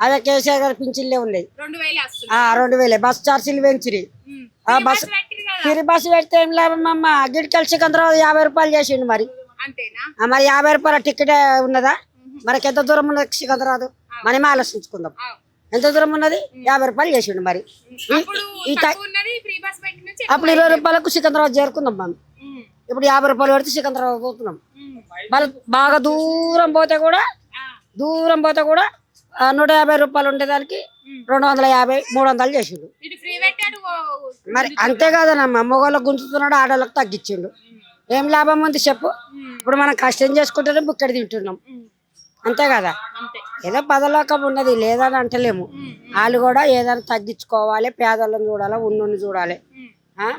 అదే కేసీఆర్ గారి పింఛన్లే ఉన్నాయి. రెండు వేలు బస్ ఛార్జీలు పెంచిరి. ఆ, కదా. ఫ్రీ బస్సు పెడితే ఏం లాభం అమ్మ? గిడికల్ సికంద్రాబాద్ యాభై రూపాయలు చేసిండు మరి. మరి యాభై రూపాయల టికెట్ ఉన్నదా? మనకి ఎంత దూరం ఉన్నది? సికంద్రాబాద్ మనమే ఆలోచించుకుందాం. ఎంత దూరం ఉన్నది? యాభై రూపాయలు చేసిండు మరి. అప్పుడు బస్ ఇరవై రూపాయలకు సికంద్రాబాద్ చేరుకుందాం మనం. ఇప్పుడు యాభై రూపాయలు పెడితే సికంద్రాబాద్ పోతున్నాం. బాగా దూరం పోతే కూడా దూరం పోతే కూడా నూట యాభై రూపాయలు ఉండేదానికి రెండు వందల యాభై మూడు వందలు చేసిండు. మరి అంతే కాదనమ్మా మగవాళ్ళకు గుంజుతున్నాడు ఆడవాళ్ళకి తగ్గించిండు. ఏం లాభం ఉంది చెప్పు? ఇప్పుడు మనం కష్టం చేసుకుంటేనే బుక్కడి తింటున్నాం. అంతే కదా? ఏదో పదలోకం ఉన్నది లేదని అంటలేము. వాళ్ళు కూడా ఏదైనా తగ్గించుకోవాలి పేదలను చూడాలి ఉన్నోని చూడాలి.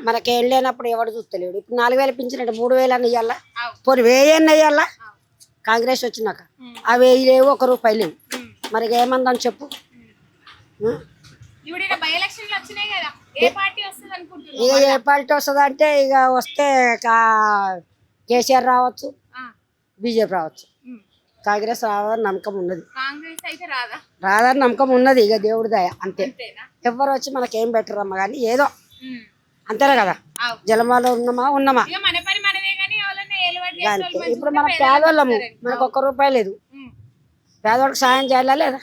మనకేం లేనప్పుడు ఎవడు చూస్తలేడు. ఇప్పుడు నాలుగు వేలు పింఛనంటే మూడు వేలు అని ఇవ్వాలా. పోనీ ఇవ్వాలా అవు. కాంగ్రెస్ వచ్చినాక. ఆ వెయ్యి లేవు ఒక రూపాయి లేవు. మరి ఏమందని చెప్పు. ఇక ఏ పార్టీ వస్తుంది అంటే ఇక వస్తే కేసీఆర్ రావచ్చు బీజేపీ రావచ్చు. కాంగ్రెస్ రావాలని నమ్మకం ఉన్నది. రాదని నమ్మకం ఉన్నది ఇక దేవుడి దయ అంతే. ఎవరు వచ్చి మనకేం బెటర్ అమ్మ కానీ ఏదో. అంతేనే కదా. జలమాలో ఉన్నామా ఉన్నామా? అంతే. ఇప్పుడు మన పేదోళ్ళము. మనకు ఒక్క రూపాయి లేదు. పేదవాడికి సాయం చేయాలా లేదా?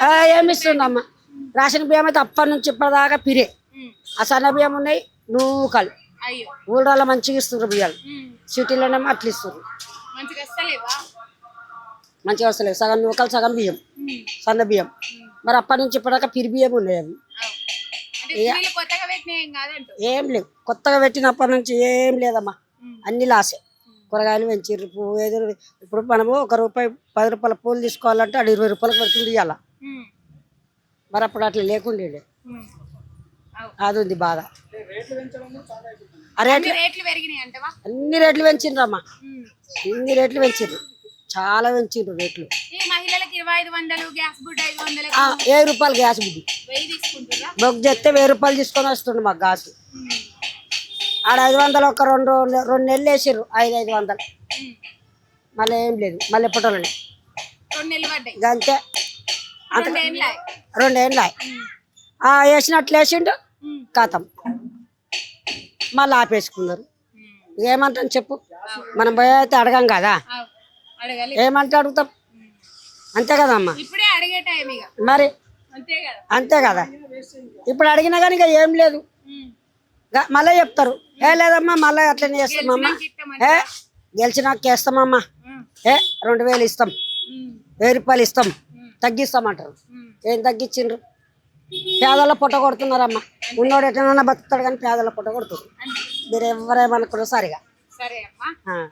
ఆ, ఏమి ఇస్తుందమ్మా రేషన్ బియ్యం అయితే అప్పటి నుంచి ఇప్పటిదాకా పిరే. ఆ సన్న బియ్యం ఉన్నాయి నూకలు. ఊళ్ళో మంచిగా ఇస్తున్నారు బియ్యాలు. ఉమ్. సిటీలోనేమో అట్లా ఇస్తున్నారు. మంచిగా వస్తలేవా? వస్తలేవు సగం నూకలు సగం బియ్యం. సన్న బియ్యం. మరి అప్పటి నుంచి ఇప్పటిదాకా పిరి బియ్యం ఉన్నాయి అవి. ఏం ఏం లేవు. కొత్తగా పెట్టినప్పటి నుంచి ఏం లేదమ్మా. అన్ని లాసే. కూరగాయలు పెంచిర్రు. పువ్వు ఏదో ఇప్పుడు మనము ఒక రూపాయి పది రూపాయల పూలు తీసుకోవాలంటే అది ఇరవై రూపాయలకు పెడుతుంది ఇవాళ. మరి అప్పుడు అట్లా లేకుండే. అది ఉంది బాధ. రేట్లు అన్ని రేట్లు పెంచిండ్రమ్మా. అన్ని రేట్లు పెంచిండ్రు చాలా పెంచిండ్రు రేట్లు. వెయ్యి రూపాయలు గ్యాస్ తీసుకుంటురా బొగ్గు చేస్తే వెయ్యి రూపాయలు తీసుకొని వస్తుండు మాకు గ్యాస్ ఆడ ఐదు వందలు ఒక రెండు రెండు నెలలు వేసిర్రు. ఐదు ఐదు వందలు. మళ్ళీ ఏం లేదు. మళ్ళీ ఇక అంతే. రెండేళ్ళ ఆ వేసినట్లు వేసిండు. కథం మళ్ళీ ఆపేసుకున్నారు. ఇక ఏమంటాం చెప్పు? మనం పోయి అయితే అడగం కదా. ఏమంటే అడుగుతాం? అంతే కదమ్మా. మరి అంతే కదా. ఇప్పుడు అడిగినా కానీ ఇక ఏం లేదు. మళ్ళీ చెప్తారు. ఏ లేదమ్మా మళ్ళీ అట్లనే చేస్తామమ్మా ఏ గెలిచినాక చేస్తామమ్మా. ఏ రెండు వేలు ఇస్తాం. వెయ్యి రూపాయలు ఇస్తాం. తగ్గిస్తామంటారు. ఏం తగ్గించిండ్రు? పేదల పొట్ట కొడుతున్నారమ్మా. ఉన్నోడు ఎట్లన్నా బతుకుతాడు కానీ పేదల పొట్ట అంతే. మీరు ఎవరేమనుకున్నారు సరిగా. సరే అమ్మా.